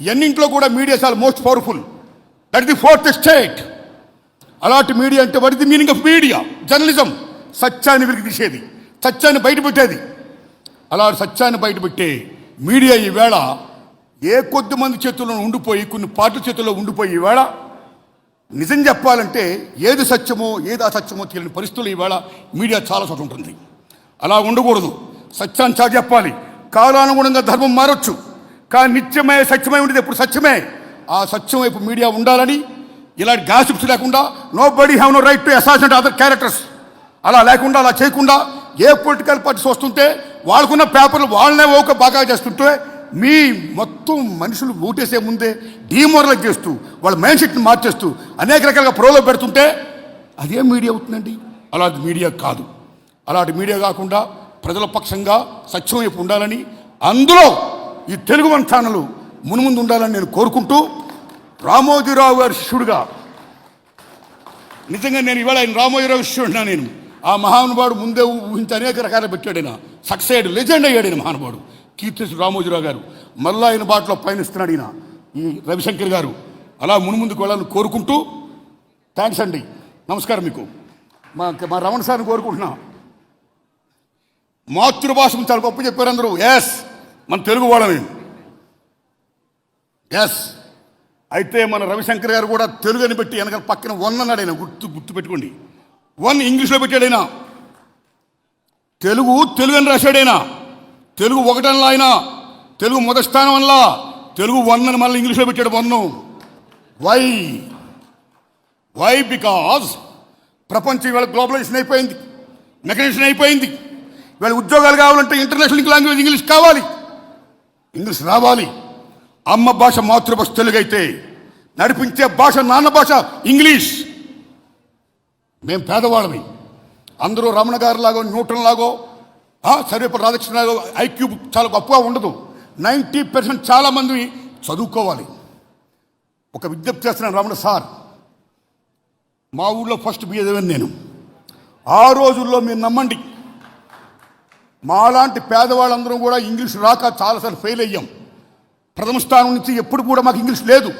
ఎన్నింట్లో కూడా మీడియా చాలా most powerful that the fourth state అలాంటి మీడియా అంటే what is the meaning of media journalism సత్యాన్ని వెలికి తీసేది సత్యాన్ని బయటపెట్టేది. అలాంటి సత్యాన్ని బయటపెట్టే మీడియా ఈవేళ ఏ కొద్ది మంది చేతుల్లో ఉండిపోయి కొన్ని పార్టీల చేతుల్లో ఉండిపోయి ఈవేళ నిజం చెప్పాలంటే ఏది సత్యమో ఏది అసత్యమో తెలియని పరిస్థితులు ఈవేళ మీడియా చాలా చోట ఉంటుంది. అలా ఉండకూడదు. సత్యాన్ని చాలా చెప్పాలి. కాలానుగుణంగా ధర్మం మారొచ్చు. కానీ నిత్యమే సత్యమై ఉండేది ఎప్పుడు సత్యమే? ఆ సత్యం వైపు మీడియా ఉండాలని ఇలాంటి గాసిప్స్ లేకుండా nobody have no right to assassinate other characters అలా లేకుండా అలా చేయకుండా ఏ పొలిటికల్ పార్టీస్ వస్తుంటే వాళ్ళకున్న పేపర్లు వాళ్ళనే ఒక బాగా చేస్తుంటే మీ మొత్తం మనుషులు ఓటేసే ముందే డీమోరలైజ్ చేస్తూ వాళ్ళ మైండ్ సెట్ని మార్చేస్తూ అనేక రకాలుగా ప్రోలో పెడుతుంటే అదే మీడియా అవుతుందండి. అలాంటి మీడియా కాదు. అలాంటి మీడియా కాకుండా ప్రజల పక్షంగా సత్యం వైపు ఉండాలని అందులో ఈ తెలుగు వన్ మునుముందు ఉండాలని నేను కోరుకుంటూ రామోజీరావు గారి శిష్యుడుగా నిజంగా నేను ఇవాళ ఆయన రామోజీరావు శిష్యుడినా నేను. ఆ మహానుభావుడు ముందే ఊహించి అనేక రకాల పెట్టాడు ఆయన సక్సెస్ అయ్యాడు లెజెండ్ అయ్యాడు ఆయన మహానుభావుడు. కీర్తి రామోజీరావు గారు. మళ్ళా ఆయన బాటలో పయనిస్తున్నాడు ఈయన ఈ రవిశంకర్ గారు. అలా మునుముందుకు వెళ్ళాలని కోరుకుంటూ థ్యాంక్స్ అండి. నమస్కారం మీకు. మా మా రమణ సార్ని కోరుకుంటున్నా. మాతృభాషను చాలా గొప్ప చెప్పారు అందరూ. ఎస్ మన తెలుగు వాళ్ళమే ఎస్ అయితే మన రవిశంకర్ గారు కూడా తెలుగుని పెట్టి వెనక పక్కన వన్ అన్నాడు ఆయన. గుర్తు గుర్తు పెట్టుకోండి. వన్ ఇంగ్లీష్లో పెట్టాడు ఆయన. తెలుగు తెలుగు అని రాశాడు ఆయన. తెలుగు ఒకటనలా ఆయన. తెలుగు మొదటి స్థానం అనలా. తెలుగు వన్ అని మళ్ళీ ఇంగ్లీష్లో పెట్టాడు వన్. వై వై బికాజ్ ప్రపంచం ఇవాళ గ్లోబలైజేషన్ అయిపోయింది. మెకనైజేషన్ అయిపోయింది. ఇవాళ ఉద్యోగాలు కావాలంటే ఇంటర్నేషనల్ లాంగ్వేజ్ ఇంగ్లీష్ కావాలి. ఇంగ్లీష్ రావాలి. అమ్మ భాష మాతృభాష తెలుగు అయితే నడిపించే భాష నాన్న భాష ఇంగ్లీష్. మేము పేదవాళ్ళమి. అందరూ రమణ గారు లాగో న్యూటన్ లాగో సర్వేపల్లి రాధాకృష్ణ లాగో ఐక్యూ చాలా గొప్పగా ఉండదు. నైంటీ పర్సెంట్ చాలామంది చదువుకోవాలి. ఒక విజ్ఞప్తి చేస్తున్నాను రమణ సార్. మా ఊళ్ళో ఫస్ట్ బిఏ చదివాను నేను. ఆ రోజుల్లో మీరు నమ్మండి. మాలాంటి పేదవాళ్ళందరం కూడా ఇంగ్లీష్ రాక చాలాసార్లు ఫెయిల్ అయ్యాం. ప్రథమ స్థానం నుంచి ఎప్పుడు కూడా మాకు ఇంగ్లీష్ లేదు.